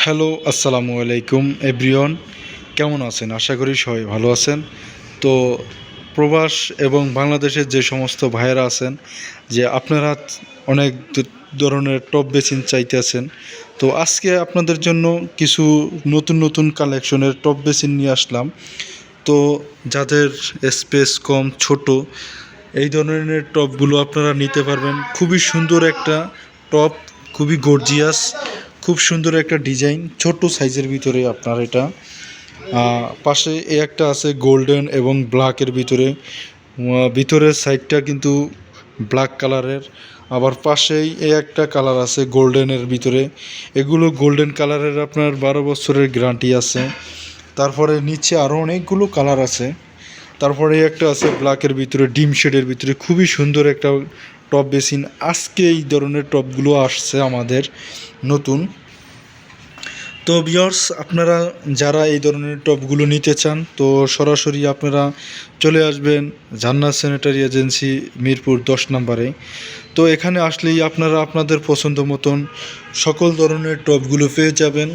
Hello, আসসালামু আলাইকুম, everyone. কেমন আছেন? আশা করি সবাই ভালো আছেন। তো প্রবাস এবং বাংলাদেশের যে সমস্ত ভাইয়েরা আছেন, যে আপনারা অনেক ধরনের টপ বেসিন চাইতেছেন তো আজকে আপনাদের জন্য কিছু নতুন নতুন কালেকশনের টপ বেসিন নিয়ে আসলাম। তো যাদের স্পেস কম, ছোট, এই ধরনের টপগুলো আপনারা নিতে পারবেন। খুবই সুন্দর একটা টপ, খুবই গর্জিয়াস খুব সুন্দর একটা ডিজাইন ছোট সাইজের ভিতরে আপনার এটা। পাশে এই একটা আছে গোল্ডেন এবং ব্ল্যাকের ভিতরে। ভিতরের সাইডটা কিন্তু ব্ল্যাক কালারের। আবার পাশেই এই একটা কালার আছে গোল্ডেনের ভিতরে। এগুলো গোল্ডেন কালারের আপনার বারো বছরের গ্যারান্টি আছে। তারপরে নিচে আরও অনেকগুলো কালার আছে। তারপরে একটা আছে ব্ল্যাকের ভিতরে, ডিম শেডের ভিতরে। খুবই সুন্দর একটা টপ বেসিন। আজকে এই ধরনের টপগুলো আসছে আমাদের নতুন। তো বিয়ার্স আপনারা যারা এই ধরনের টপগুলো নিতে চান, তো সরাসরি আপনারা চলে আসবেন জান্নাত স্যানিটারি এজেন্সি মিরপুর দশ নম্বরে। তো এখানে আসলেই আপনারা আপনাদের পছন্দ মতন সকল ধরনের টপগুলো পেয়ে যাবেন।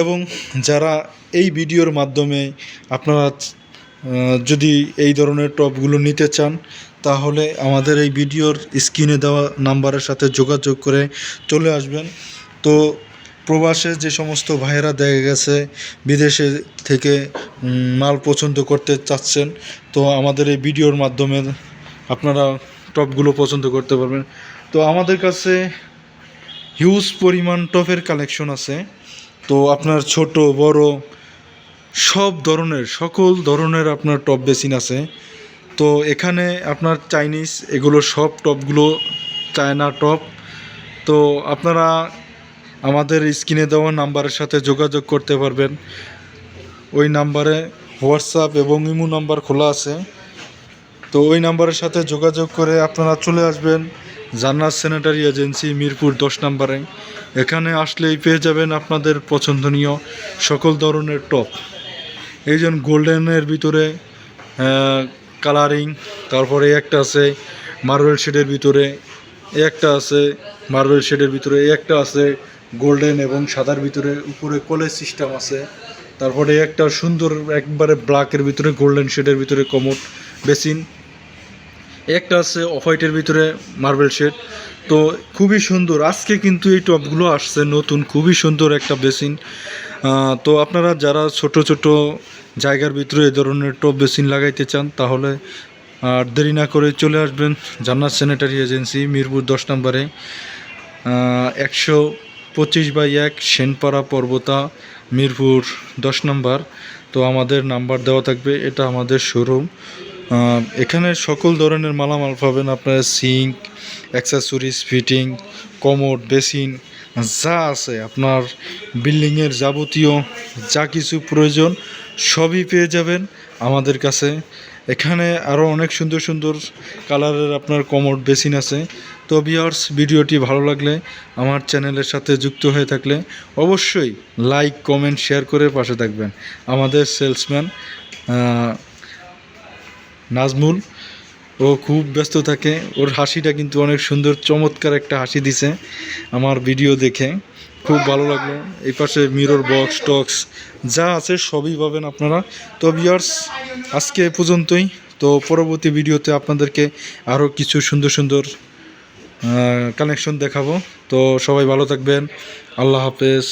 এবং যারা এই ভিডিওর মাধ্যমে আপনারা যদি এই ধরনের টপগুলো নিতে চান, তাহলে আমাদের এই ভিডিওর স্ক্রিনে দেওয়া নাম্বারের সাথে যোগাযোগ করে চলে আসবেন। তো প্রবাসে যে সমস্ত ভাইয়েরা দেখা গেছে, বিদেশে থেকে মাল পছন্দ করতে চাচ্ছেন, তো আমাদের এই ভিডিওর মাধ্যমে আপনারা টপগুলো পছন্দ করতে পারবেন। তো আমাদের কাছে হিউজ পরিমাণ টপের কালেকশন আছে। তো আপনার ছোট, বড় সব ধরনের, সকল ধরনের আপনার টপ বেসিন আছে। তো এখানে আপনার চাইনিজ এগুলো সব টপগুলো চায়না টপ তো আপনারা আমাদের স্ক্রিনে দেওয়া নাম্বারের সাথে যোগাযোগ করতে পারবেন। ওই নাম্বারে হোয়াটসঅ্যাপ এবং ইমো নাম্বার খোলা আছে। তো ওই নাম্বারের সাথে যোগাযোগ করে আপনারা চলে আসবেন জান্নাত স্যানিটারি এজেন্সি মিরপুর দশ নম্বরে এখানে আসলেই পেয়ে যাবেন আপনাদের পছন্দনীয় সকল ধরনের টপ এই যেমন গোল্ডেনের ভিতরে কালারিং তারপরে একটা আছে মার্বেল শেডের ভিতরে একটা আছে মার্বেল শেডের ভিতরে একটা আছে গোল্ডেন এবং সাদার ভিতরে, উপরে কলেজ সিস্টেম আছে। তারপরে একটা সুন্দর একবারে ব্ল্যাকের ভিতরে গোল্ডেন শেডের ভিতরে কমোড বেসিন। একটা আছে অফ হোয়াইটের ভিতরে মার্বেল শেড। তো খুবই সুন্দর। আজকে কিন্তু এই টপগুলো আসছে নতুন, খুবই সুন্দর একটা বেসিন। তো আপনারা যারা ছোট ছোট জায়গার ভিতরে এ ধরনের টপ বেসিন লাগাইতে চান, তাহলে আর দেরি না করে চলে আসবেন জান্নাত স্যানিটারি এজেন্সি, মিরপুর দশ নম্বরে। একশো পঁচিশ বাই এক সেনপাড়া পর্বতা, মিরপুর দশ নম্বর। তো আমাদের নাম্বার দেওয়া থাকবে, এটা আমাদের শোরুম। এখানে সকল ধরনের মালামাল পাবেন, আপনার sink, accessories, fitting, commode, basin যা আছে, আপনার বিল্ডিংয়ের যাবতীয় যা কিছু প্রয়োজন সবই পেয়ে যাবেন আমাদের কাছে। এখানে আরও অনেক সুন্দর সুন্দর কালারের আপনার কমোড বেসিন আছে। তো বিয়ার্স ভিডিওটি ভালো লাগলে আমার চ্যানেলের সাথে যুক্ত হয়ে থাকলে অবশ্যই লাইক, কমেন্ট, শেয়ার করে পাশে থাকবেন। আমাদের সেলসম্যান নাজমুল ও খুব ব্যস্ত থাকে। ওর হাসিটা কিন্তু অনেক সুন্দর, চমৎকার একটা হাসি দিছে আমার ভিডিও দেখে। খুব ভালো লাগল। এই পাশে মিরর বক্স টক্স যা আছে সবই পাবেন আপনারা। তো বিয়ার্স আজকে এ পর্যন্তই। তো পরবর্তী ভিডিওতে আপনাদেরকে আরও কিছু সুন্দর সুন্দর কানেকশন দেখাবো। তো সবাই ভালো থাকবেন। আল্লাহ হাফেজ।